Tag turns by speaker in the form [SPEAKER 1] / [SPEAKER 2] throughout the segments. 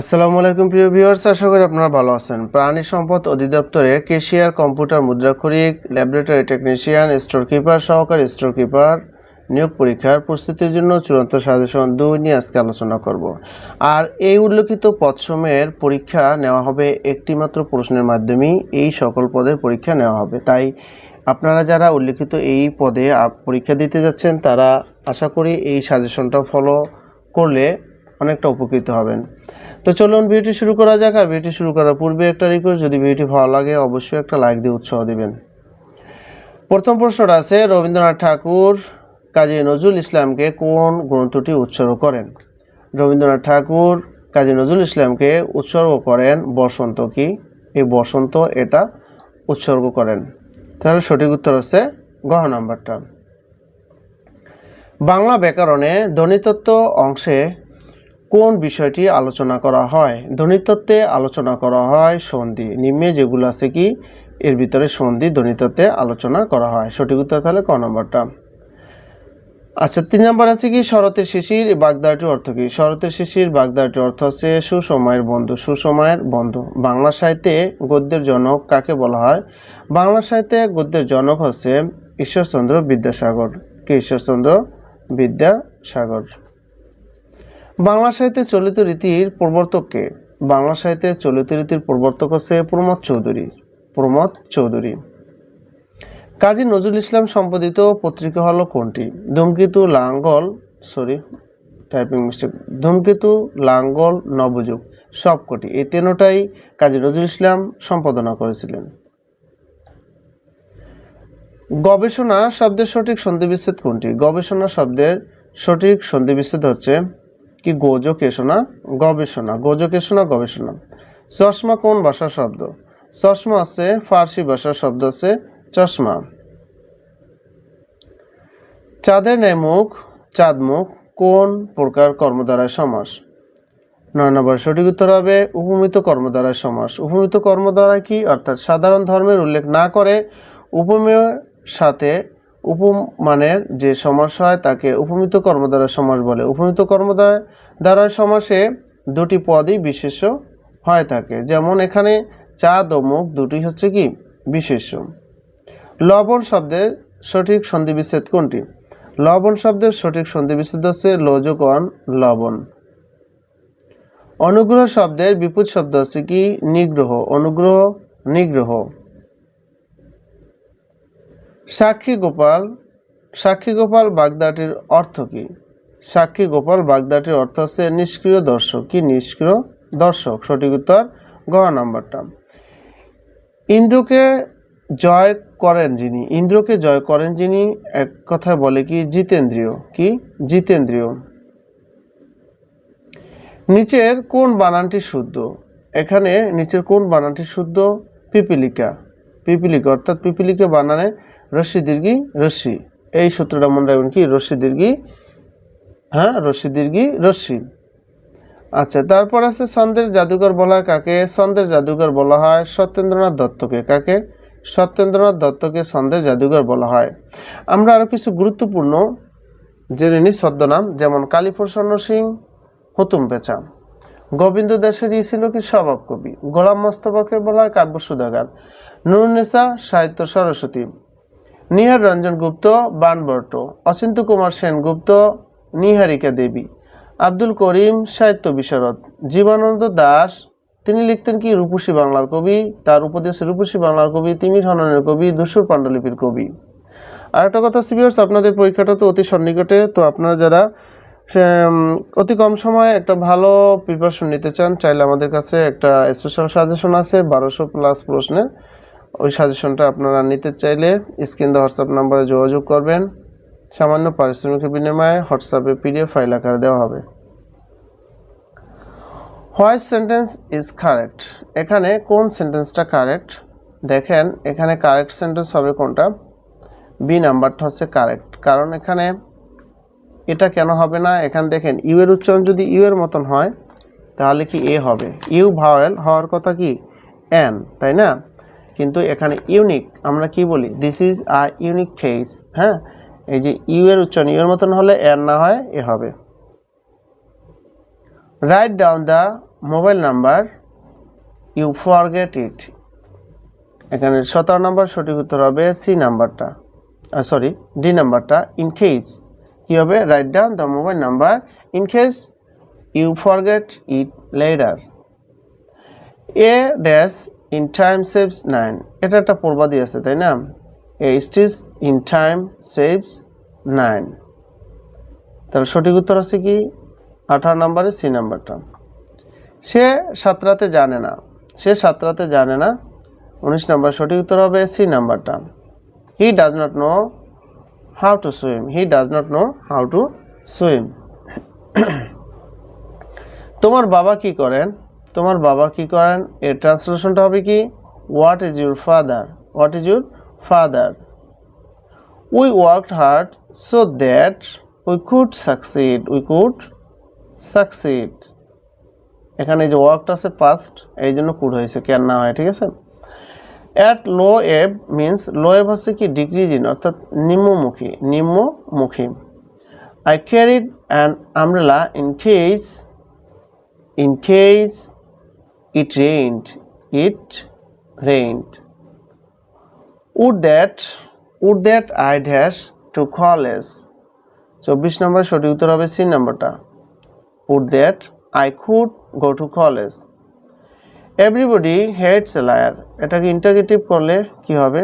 [SPEAKER 1] আসসালামু আলাইকুম, প্রিয় ভিউয়ার্স। আশা করি আপনারা ভালো আছেন। প্রাণী সম্পদ অধিদপ্তরে কেশিয়ার কম্পিউটার মুদ্রাক্ষরিক ল্যাবরেটরি টেকনিশিয়ান স্টোর কিপার সহকারী স্টোর কিপার নিয়োগ পরীক্ষার প্রস্তুতির জন্য চূড়ান্ত সাজেশন দুই নিয়ে আজকে আলোচনা করব। আর এই উল্লেখিত পদসমূহের পরীক্ষা নেওয়া হবে একটিমাত্র প্রশ্নের মাধ্যমেই। এই সকল পদের পরীক্ষা নেওয়া হবে। তাই আপনারা যারা উল্লেখিত এই পদে পরীক্ষা দিতে যাচ্ছেন, তারা আশা করি এই সাজেশনটা ফলো করলে অনেকটা উপকৃত হবেন। তো চলুন ভিডিওটি শুরু করা যাক আর ভিডিওটি শুরু করার পূর্বে একটা রিকোয়েস্ট যদি ভিডিওটি ভালো লাগে অবশ্যই একটা লাইক দিয়ে উৎসাহ দিবেন। প্রথম প্রশ্নটা আছে, রবীন্দ্রনাথ ঠাকুর কাজী নজরুল ইসলামকে কোন গ্রন্থটি উৎসর্গ করেন? রবীন্দ্রনাথ ঠাকুর কাজী নজরুল ইসলামকে উৎসর্গ করেন বসন্ত কি? এই বসন্ত এটা উৎসর্গ করেন। তাহলে সঠিক উত্তর হচ্ছে গহ নাম্বারটা। বাংলা ব্যাকরণে ধ্বনিতত্ত্ব অংশে কোন বিষয়টি আলোচনা করা হয়? ধ্বনিতত্ত্বে আলোচনা করা হয় সন্ধি। নিম্নে যেগুলো আছে কি? এর ভিতরে সন্ধি, ধ্বনিতত্ত্বে আলোচনা করা হয়। সঠিক উত্তর তাহলে ক নম্বরটা? আচ্ছা তিন নম্বর আছে কি? শরতের শিশির বাগদাটির অর্থ কী? শরতের শিশির বাগদাটির অর্থ হচ্ছে সুসময়ের বন্ধু। সুসময়ের বন্ধু। বাংলা সাহিত্যে গদ্যের জনক কাকে বলা হয়? বাংলা সাহিত্যে গদ্যের জনক হচ্ছে ঈশ্বরচন্দ্র বিদ্যাসাগর। কি? ঈশ্বরচন্দ্র বিদ্যাসাগর। বাংলা সাহিত্যে চলিত রীতির প্রবর্তক কে বাংলা সাহিত্যে চলিত রীতির প্রবর্তক হচ্ছে প্রমোদ চৌধুরী প্রমোদ চৌধুরী। কাজী নজরুল ইসলাম সম্পাদিত পত্রিকা হলো কোনটি? ধূমকেতু লাঙ্গল সরি টাইপিং মিস্টেক ধূমকেতু লাঙ্গল নবযুগ, সবকটি। এই তেনোটাই কাজী নজরুল ইসলাম সম্পাদনা করেছিলেন। গবেষণা শব্দের সঠিক সন্ধিবিচ্ছেদ কোনটি? গবেষণা শব্দের সঠিক সন্ধিবিচ্ছেদ হচ্ছে কি গোজকেশনা গবেষণা গোজকেশনা গবেষণা চশমা কোন ভাষার শব্দ? চশমা আছে, ফার্সি ভাষার শব্দ আছে, চশমা। চাঁদের ন্যায় মুখ, চাঁদ মুখ, কোন প্রকার কর্মদ্বারায় সমাস? নয় নম্বর সঠিক উত্তর হবে, উপমিত কর্মদ্বারায় সমাস। উপমিত কর্মদ্বারা কি? অর্থাৎ সাধারণ ধর্মের উল্লেখ না করে উপমেয়ের সাথে উপমানের যে সমাস হয়, তাকে উপমিত কর্মদ্বারা সমাস বলে। উপমিত কর্মদ্বারা দ্বারা সমাসে দুটি পদই বিশেষ্য হয়ে থাকে যেমন এখানে চাঁদ ও মুখ দুটি হচ্ছে কি? বিশেষ্য। লবণ শব্দের সঠিক সন্ধিবিচ্ছেদ কোনটি? লবণ শব্দের সঠিক সন্ধিবিচ্ছেদ হচ্ছে লোজকন লবণ। অনুগ্রহ শব্দের বিপুল শব্দ হচ্ছে কি? নিগ্রহ। অনুগ্রহ, নিগ্রহ। সাক্ষী গোপাল সাক্ষী গোপাল বাগদাটির অর্থ কি? সাক্ষী গোপাল বাগদাটির অর্থ হচ্ছে নিষ্ক্রিয় দর্শক। কি নিষ্ক্রিয় দর্শক? সঠিক উত্তর গ নাম্বারটা। ইন্দ্রকে জয় করেন যিনি। ইন্দ্রকে জয় করেন যিনি, এক কথায় বলে কি? জিতেন্দ্রীয়। কি? জিতেন্দ্রীয়। নিচের কোন বানানটি শুদ্ধ? এখানে নিচের কোন বানানটি শুদ্ধ? পিপিলিকা। পিপিলিকা অর্থাৎ পিপিলিকা বানানে রশ্মি দীর্ঘি, রশ্মি। এই সূত্রটা মনে রাখবেন কি? রশ্মি দীর্ঘি হ্যাঁ? রশ্মি দীর্ঘি, রশ্মি। আচ্ছা তারপর আছে ছন্দের জাদুকর বলা হয় কাকে? ছন্দের জাদুকর বলা হয় সত্যেন্দ্রনাথ দত্তকে। কাকে? সত্যেন্দ্রনাথ দত্তকে ছন্দের জাদুকর বলা হয়। আমরা আরও কিছু গুরুত্বপূর্ণ, জেনে নিই ছদ্মনাম, যেমন কালীপ্রসন্ন সিং, হুতুম পেঁচা। গোবিন্দ দাসেরই ছিল কি স্বভাব কবি গোলাম মোস্তফাকে বলা হয় কাব্য সুধাগার নুরনেসা সাহিত্য সরস্বতী। নিহার রঞ্জন গুপ্ত বানবর্ট অচিন্ত কুমার সেনগুপ্ত নিহারিকা দেবী। আব্দুল করিম, সাহিত্য বিশারদ। জীবানন্দ দাস, তিনি লিখতেন কি? রূপসী বাংলার কবি। তার উপদেশ রূপসী বাংলার কবি, তিমির হননের কবি দুসুর পাণ্ডুলিপির কবি। আর একটা কথা সিবিয়ার্স আপনাদের পরীক্ষাটা তো অতি সন্নিকটে। তো আপনারা যারা অতি কম সময়ে একটা ভালো প্রিপারেশন নিতে চান, চাইলে আমাদের কাছে একটা স্পেশাল সাজেশন আছে, বারোশো প্লাস প্রশ্নের। ওই সাজেশনটা আপনারা নিতে চাইলে স্ক্রিন দ্য হোয়াটসঅ্যাপ নাম্বারে যোগাযোগ করবেন। সামান্য পারিশ্রমিকের বিনিময়ে হোয়াটসঅ্যাপে পিডিএফ ফাইল আকারে দেওয়া হবে। হোয়াইট সেন্টেন্স ইজ কারেক্ট এখানে কোন সেন্টেন্সটা কারেক্ট দেখেন, এখানে কারেক্ট সেন্টেন্স হবে কোনটা? বি নাম্বারটা হচ্ছে কারেক্ট কারণ এখানে এটা কেন হবে না? এখানে দেখেন ইউ এর উচ্চারণ যদি ইউ এর মতন হয়, তাহলে কি এ হবে? ইউ ভাওয়েল হওয়ার কথা কি? এন তাই না? কিন্তু এখানে ইউনিক আমরা কি বলি? This is a unique face হ্যাঁ? এই যে ইউ এর উচ্চারণ ইউ এর মতন হলে এর না হয়, এ হবে। Write down the mobile number you forget it এখানে সতেরো নাম্বার সঠিক উত্তর হবে সি নাম্বারটা সরি ডি নাম্বারটা ইন কেস কী হবে? Write down the mobile number in case you forget it letter A dash in time saves nine এটা একটা প্রবাদী আছে, তাই না? A stitch in time saves nine তাহলে সঠিক উত্তর আছে কি? আঠারো নম্বরে সি নাম্বারটা। সে সাঁতরাতে জানে না। সে সাঁতরাতে জানে না। উনিশ নম্বর সঠিক উত্তর হবে সি নাম্বারটা। He does not know how to swim he does not know how to swim তোমার বাবা কি করেন? তোমার বাবা কি করেন? এর ট্রান্সলেশনটা হবে কি? What is your father what is your father we worked hard so that we could succeed we could succeed এখানে যে ওয়ার্কটা আছে পাস্ট এই জন্য কুড হয়েছে কেন না হয়, ঠিক আছে? অ্যাট লো এব মিন্স লো এব হচ্ছে কি? ডিক্রিজিন অর্থাৎ নিম্নমুখী নিম্নমুখী। I carried an umbrella in case in case it rained it rained would that would that I dash to college চব্বিশ নম্বর সঠিক উত্তর হবে সি নাম্বারটা। Would that I could go to college everybody hates liar এটাকে interrogative করলে কি হবে?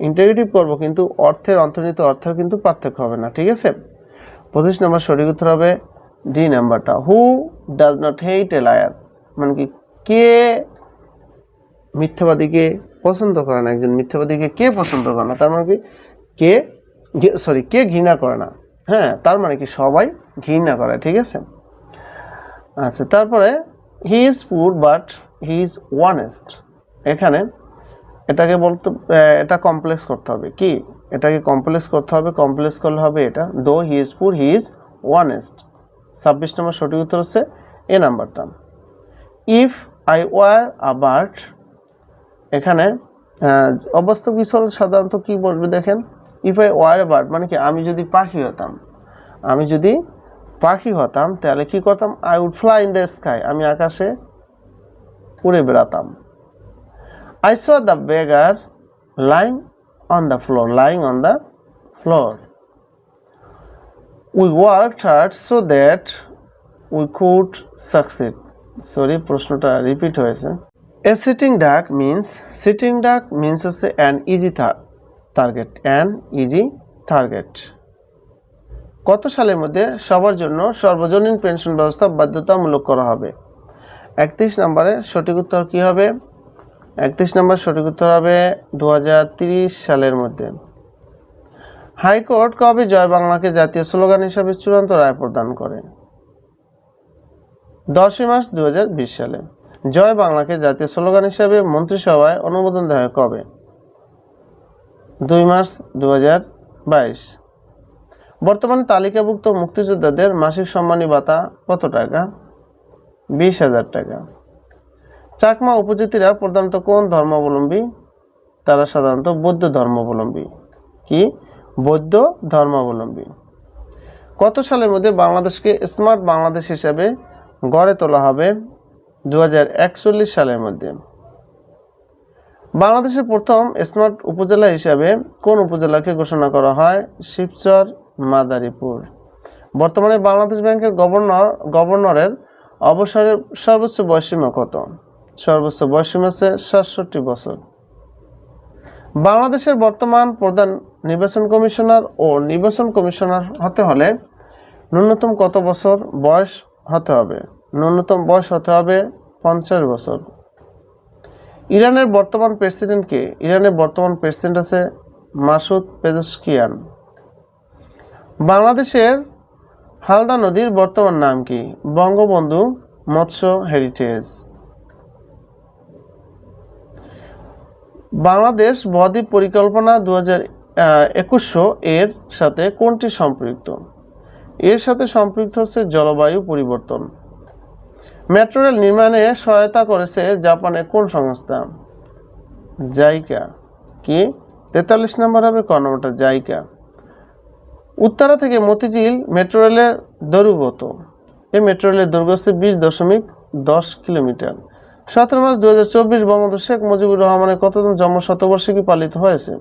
[SPEAKER 1] ইন্টারগেটিভ করব কিন্তু অর্থের, অন্তর্নিহিত অর্থের কিন্তু পার্থক্য হবে না, ঠিক আছে? পঁচিশ নম্বর সঠিক উত্তর হবে ডি নাম্বারটা। Who does not hate a liar মানে কি কে মিথ্যাবাদীকে পছন্দ করে না? একজন মিথ্যাবাদীকে কে পছন্দ করে না? তার মানে কি? কে সরি কে ঘৃণা করে না? হ্যাঁ তার মানে কি সবাই ঘৃণা করে, ঠিক আছে? আচ্ছা তারপরে he is poor but he is honest এখানে এটাকে বলতে এটা কমপ্লেক্স করতে হবে। কি? এটাকে কমপ্লেক্স করতে হবে। কমপ্লেক্স করলে হবে এটা। দো হি ইজ পুর হি ইজ ওয়ানেস্ট ছাব্বিশ নম্বর সঠিক উত্তর হচ্ছে এ নাম্বারটা। If I were a bird এখানে আহ, অবাস্তব বিচল সাধারণত কি বলবে দেখেন? ইফ আই ওয়ার বার্ড মানে কি আমি যদি পাখি হতাম আমি যদি পাখি হতাম তাহলে কি করতাম? I would fly in the sky আমি আকাশে উড়ে বেড়াতাম। I saw the beggar lying on the floor lying on the floor we work hard so that we could succeed sorry প্রশ্নটা রিপিট হয়েছে। A sitting duck means sitting duck means হচ্ছে an easy target an easy target কত সালের মধ্যে সবার জন্য সর্বজনীন pension ব্যবস্থা বাধ্যতামূলক করা হবে? একত্রিশ নম্বরে সঠিক উত্তর কী হবে? একত্রিশ নম্বর সঠিক উত্তর হবে দু সালের মধ্যে। হাইকোর্ট কবে জয় বাংলাকে জাতীয় স্লোগান হিসাবে চূড়ান্ত রায় প্রদান করে? দশই মার্চ দু হাজার বিশ সালে। জয় বাংলাকে জাতীয় স্লোগান হিসাবে মন্ত্রিসভায় অনুমোদন দেওয়া হয় কবে? দুই মার্চ দু বর্তমানে তালিকাভুক্ত মুক্তিযোদ্ধাদের মাসিক সম্মানী ভাতা কত টাকা? বিশ হাজার টাকা। চাকমা উপজাতিরা প্রধানত কোন ধর্মাবলম্বী? তারা সাধারণত বৌদ্ধ ধর্মাবলম্বী। কি? বৌদ্ধ ধর্মাবলম্বী। কত সালের মধ্যে বাংলাদেশকে স্মার্ট বাংলাদেশ হিসাবে গড়ে তোলা হবে দু হাজার একচল্লিশ সালের মধ্যে। বাংলাদেশের প্রথম স্মার্ট উপজেলা হিসাবে কোন উপজেলাকে ঘোষণা করা হয়? শিবচর, মাদারীপুর। বর্তমানে বাংলাদেশ ব্যাংকের গভর্নর গভর্নরের অবসরের সর্বোচ্চ বয়সীমা কত? সর্বোচ্চ বয়সীমা হচ্ছে সাতষট্টি বছর। বাংলাদেশের বর্তমান প্রধান নির্বাচন কমিশনার ও নির্বাচন কমিশনার হতে হলে ন্যূনতম কত বছর বয়স হতে হবে। ন্যূনতম বয়স হতে হবে পঞ্চাশ বছর। ইরানের বর্তমান প্রেসিডেন্ট কে? ইরানের বর্তমান প্রেসিডেন্ট আছে মাসুদ পেজস্কিয়ান। বাংলাদেশের হালদা নদীর বর্তমান নাম কি? বঙ্গবন্ধু মৎস্য হেরিটেজ। বাংলাদেশ বদ্বীপ পরিকল্পনা দু হাজার একুশশো এর সাথে কোনটি সম্পৃক্ত? এর সাথে সম্পৃক্ত হচ্ছে জলবায়ু পরিবর্তন। মেট্রো রেল নির্মাণে সহায়তা করেছে জাপানের কোন সংস্থা? জাইকা। কি? তেতাল্লিশ নম্বর হবে ক নম্বরটা জাইকা। উত্তরা থেকে মতিঝিল মেট্রো রেলের দৈর্ঘ্য কত এই মেট্রো রেলের দৈর্ঘ্য হচ্ছে বিশ দশমিক দশ কিলোমিটার। সতেরো মার্চ দু হাজার চব্বিশ বঙ্গবন্ধু শেখ মুজিবুর রহমানের কততম জন্ম শতবর্ষিকী পালিত হয়েছে?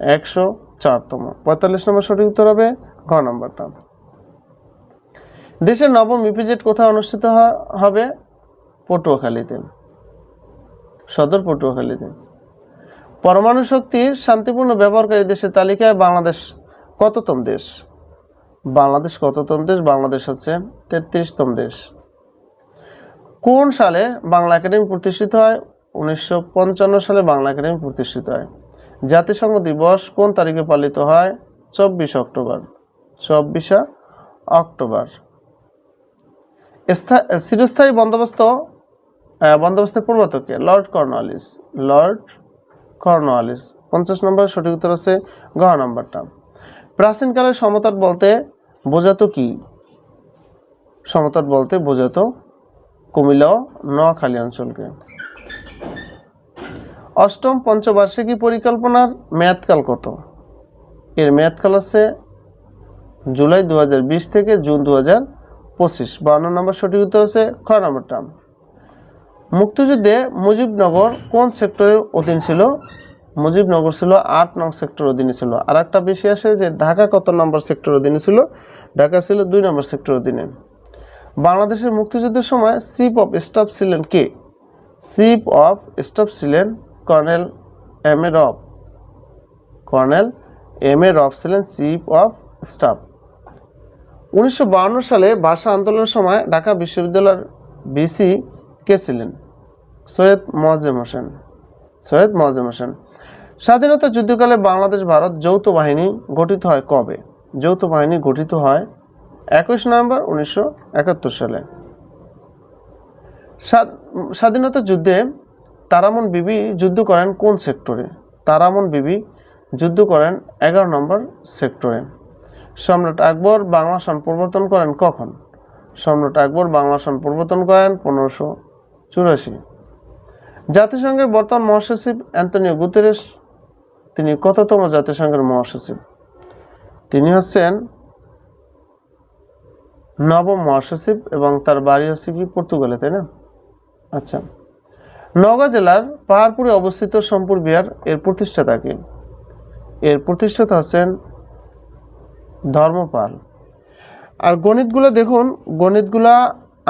[SPEAKER 1] একশো চারতম। পঁয়তাল্লিশ নম্বর সঠিক উত্তর হবে ঘ নম্বরটা। দেশের নবম ইপিজেট কোথায় অনুষ্ঠিত হবে? পটুয়াখালীতে। সদর পটুয়াখালীতে। পরমাণু শক্তির শান্তিপূর্ণ ব্যবহারকারী দেশের তালিকায় বাংলাদেশ কততম দেশ? বাংলাদেশ কততম দেশ? বাংলাদেশ হচ্ছে তেত্রিশতম দেশ। কোন সালে বাংলা একাডেমি প্রতিষ্ঠিত হয়? উনিশশো পঞ্চান্ন সালে বাংলা একাডেমি প্রতিষ্ঠিত হয়। জাতিসংঘ দিবস কোন তারিখে পালিত হয়? চব্বিশ অক্টোবর। চব্বিশে অক্টোবর। চিরস্থায়ী বন্দোবস্ত বন্দোবস্তের প্রবর্তককে লর্ড কর্নওয়ালিস। Lord Cornwallis. পঞ্চাশ নম্বর সঠিক উত্তর হচ্ছে গ নম্বরটা। প্রাচীনকালে সমতট বলতে বোঝাতো কি? সমতট বলতে বোঝাতো কুমিল্লা নোয়াখালী অঞ্চলকে। অষ্টম পঞ্চবার্ষিকী পরিকল্পনার মেয়াদকাল কত? এর মেয়াদকাল হচ্ছে জুলাই দু হাজার বিশ থেকে জুন দু হাজার পঁচিশ, বান্ন নম্বর সঠিক উত্তর হচ্ছে খ নম্বরটা মুক্তিযুদ্ধে মুজিবনগর কোন সেক্টরের অধীন ছিল? মুজিবনগর ছিল আট নং সেক্টর অধীনে ছিল। আর একটা বেশি আসে যে ঢাকা কত নম্বর সেক্টর অধীনে ছিল? ঢাকা ছিল দুই নম্বর সেক্টর অধীনে। বাংলাদেশের মুক্তিযুদ্ধের সময় চিফ অফ স্টাফ ছিলেন কে? চিফ অফ স্টাফ ছিলেন colonel M A Rab. Colonel M এ রব ছিলেন চিফ অফ স্টাফ উনিশশো সালে ভাষা আন্দোলনের সময় ঢাকা বিশ্ববিদ্যালয়ের বিসি কে ছিলেন? সৈয়দ মোয়াজ্জেম হোসেন। সৈয়দ মোয়াজ্জেম হোসেন। স্বাধীনতা যুদ্ধকালে বাংলাদেশ ভারত যৌথ বাহিনী গঠিত হয় কবে? যৌথ বাহিনী গঠিত হয় একুশ নভেম্বর উনিশশো একাত্তর সালে। স্বাধ- স্বাধীনতা যুদ্ধে তারামন বিবি যুদ্ধ করেন কোন সেক্টরে? তারামন বিবি যুদ্ধ করেন এগারো নম্বর সেক্টরে। সম্রাট আকবর বাংলা সন প্রবর্তন করেন কখন? সম্রাট আকবর বাংলা সন প্রবর্তন করেন পনেরোশো চুরাশি। জাতিসংঘের বর্তমান মহাসচিব অ্যান্টনিও গুতেরেস তিনি কততম জাতিসংঘের মহাসচিব? তিনি হচ্ছেন নবম মহাসচিব এবং তার বাড়ি হচ্ছে কি পর্তুগালে, তাই না? আচ্ছা। নওগাঁ জেলার পাহাড়পুরে অবস্থিত সম্পুর বিহার এর প্রতিষ্ঠাতা কে? এর প্রতিষ্ঠাতা হচ্ছেন ধর্মপাল। আর গণিতগুলো দেখুন, গণিতগুলা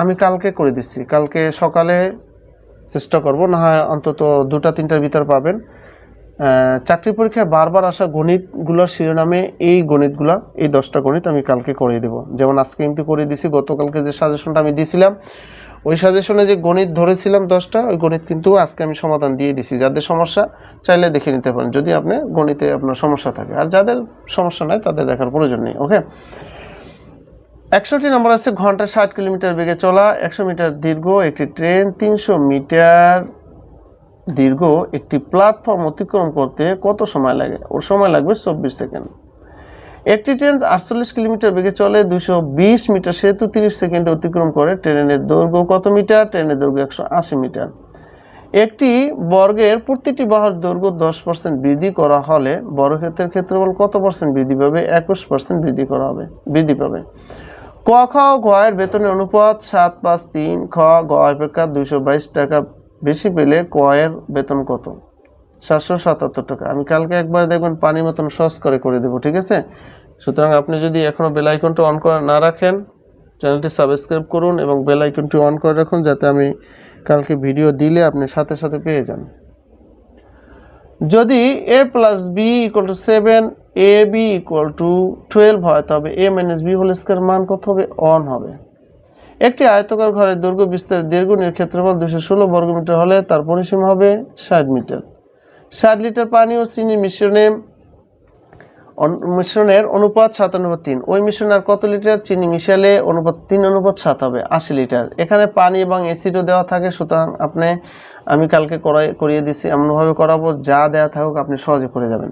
[SPEAKER 1] আমি কালকে করে দিচ্ছি। কালকে সকালে চেষ্টা করব, না হয় অন্তত দুটা, তিনটার ভিতর পাবেন। চাকরি পরীক্ষায় বারবার আসা গণিতগুলোর শিরোনামে এই গণিতগুলো, এই দশটা গণিত আমি কালকে করে দেব। যেমন আজকে কিন্তু করে দিছি, গতকালকে যে সাজেশনটা আমি দিয়েছিলাম ওই সাজেশনে যে গণিত ধরেছিলাম দশটা, ওই গণিত কিন্তু আজকে আমি সমাধান দিয়ে দিছি। যাদের সমস্যা, চাইলে দেখে নিতে পারেন, যদি আপনি গণিতে আপনার সমস্যা থাকে। আর যাদের সমস্যা নাই, তাদের দেখার প্রয়োজন নেই, ওকে? একশোটি নম্বর আছে ঘন্টায় ষাট কিলোমিটার বেগে চলা, একশো মিটার দীর্ঘ একটি ট্রেন, তিনশো মিটার দীর্ঘ একটি প্ল্যাটফর্ম অতিক্রম করতে কত সময় লাগে? ওর সময় লাগবে চব্বিশ সেকেন্ড। একটি ট্রেন আটচল্লিশ কিলোমিটার বেগে চলে দুশো বিশ মিটার সেতু তিরিশ সেকেন্ডে অতিক্রম করে। ট্রেনের দৈর্ঘ্য কত মিটার? ট্রেনের দৈর্ঘ্য একশো আশি মিটার। একটি বর্গের প্রতিটি বাহুর দৈর্ঘ্য দশ পার্সেন্ট বৃদ্ধি করা হলে বর্গক্ষেত্রের ক্ষেত্রফল কত পার্সেন্ট বৃদ্ধি পাবে? একুশ পার্সেন্ট বৃদ্ধি করা হবে, বৃদ্ধি পাবে। ক, খ, গ এর বেতনের অনুপাত সাত, পাঁচ, তিন, খ, গ অপেক্ষা দুইশো বাইশ টাকা। বেশি পেলে কয়ের বেতন কত? সাতশো সাতাত্তর টাকা। আমি কালকে একবার দেখবেন পানি মতন সস করে করে দেবো, ঠিক আছে? সুতরাং আপনি যদি এখনও বেল আইকনটা অন করে না রাখেন, চ্যানেলটি সাবস্ক্রাইব করুন এবং বেল আইকনটি অন করে রাখুন যাতে আমি কালকে ভিডিও দিলে আপনি সাথে সাথে পেয়ে যান। যদি A plus B equal to seven A B equal to twelve হয়, তবে A minus B whole square মান কত হবে? অন হবে। একটি আয়তকার ঘরের দৈর্ঘ্য বিস্তার দীর্ঘণের ক্ষেত্রফল দুশো ষোলো বর্গমিটার হলে তার পরিসীমা হবে ষাট মিটার। ষাট লিটার পানি ও চিনি মিশ্রণে মিশ্রণের অনুপাত সাতানব্বই তিন। ওই মিশ্রণে আর কত লিটার চিনি মিশালে অনুপাত তিন, অনুপাত সাত হবে? আশি লিটার। এখানে পানি এবং অ্যাসিডও দেওয়া থাকে, সুতরাং আপনি, আমি কালকে করাই, করিয়ে দিচ্ছি এমনভাবে করাবো, যা দেওয়া থাকুক আপনি সহজে করে যাবেন।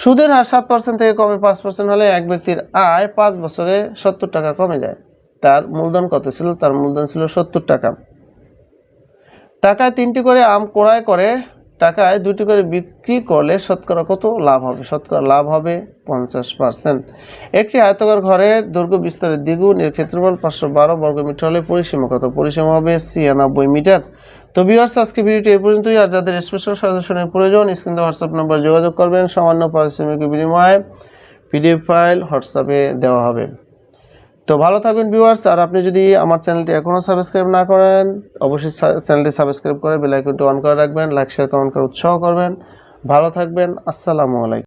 [SPEAKER 1] সুদের হার সাত পার্সেন্ট থেকে কমে পাঁচ পার্সেন্ট হলে এক ব্যক্তির আয় পাঁচ বছরে সত্তর টাকা কমে যায়। তার মূলধন কত ছিল? তার মূলধন ছিল সত্তর টাকা। টাকায় তিনটি করে আম ক্রয় করে টাকায় দুটি করে বিক্রি করলে শতকরা কত লাভ হবে? শতকরা লাভ হবে পঞ্চাশ পার্সেন্ট। একটি আয়তকার ঘরের দৈর্ঘ্য বিস্তারের দ্বিগুণ, এর ক্ষেত্রফল পাঁচশো বারো বর্গ মিটার হলে পরিসীমা কত? পরিসীমা হবে ছিয়ানব্বই মিটার। তো ভিউয়ার্স আজকে ভিডিওটি এই পর্যন্তই। আর যাদের স্পেশাল সদস্যের প্রয়োজন স্ক্রিন হোয়াটসঅ্যাপ নম্বর যোগাযোগ করবেন। সামান্য পারিশ্রমিক বিনিময়ে পিডিএফ ফাইল হোয়াটসঅ্যাপে দেওয়া হবে। তো ভালো থাকবেন ভিউয়ার্স আর আপনি যদি আমার চ্যানেলটি এখনও সাবস্ক্রাইব না করেন, অবশ্যই চ্যানেলটি সাবস্ক্রাইব করে বেলাইকনটি অন করে রাখবেন লাইক শেয়ার কমেন্ট করে উৎসাহ করবেন। ভালো থাকবেন, আসসালামু আলাইকুম।